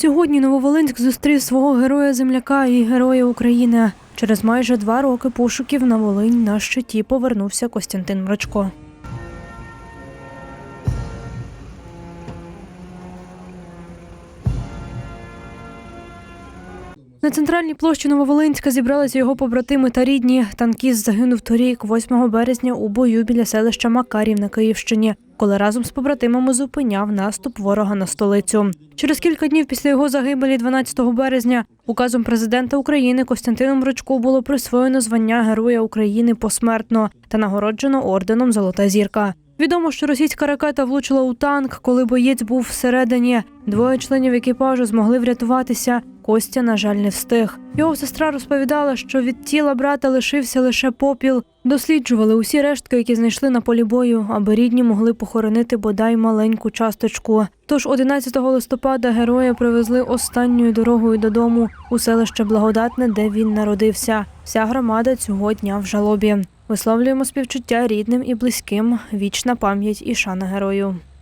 Сьогодні Нововолинськ зустрів свого героя земляка і героя України. Через майже два роки пошуків на Волинь на щиті повернувся Костянтин Мрачко. На центральній площі Нововолинська зібралися його побратими та рідні. Танкіст загинув торік, 8 березня, у бою біля селища Макарів на Київщині, коли разом з побратимами зупиняв наступ ворога на столицю. Через кілька днів після його загибелі, 12 березня, указом президента України Костянтину Мрачку було присвоєно звання Героя України посмертно та нагороджено орденом Золота зірка. Відомо, що російська ракета влучила у танк, коли боєць був всередині. Двоє членів екіпажу змогли врятуватися. Костя, на жаль, не встиг. Його сестра розповідала, що від тіла брата лишився лише попіл. Досліджували усі рештки, які знайшли на полі бою, аби рідні могли похоронити бодай маленьку часточку. Тож 11 листопада героя привезли останньою дорогою додому у селище Благодатне, де він народився. Вся громада цього дня в жалобі. Висловлюємо співчуття рідним і близьким. Вічна пам'ять і шана герою.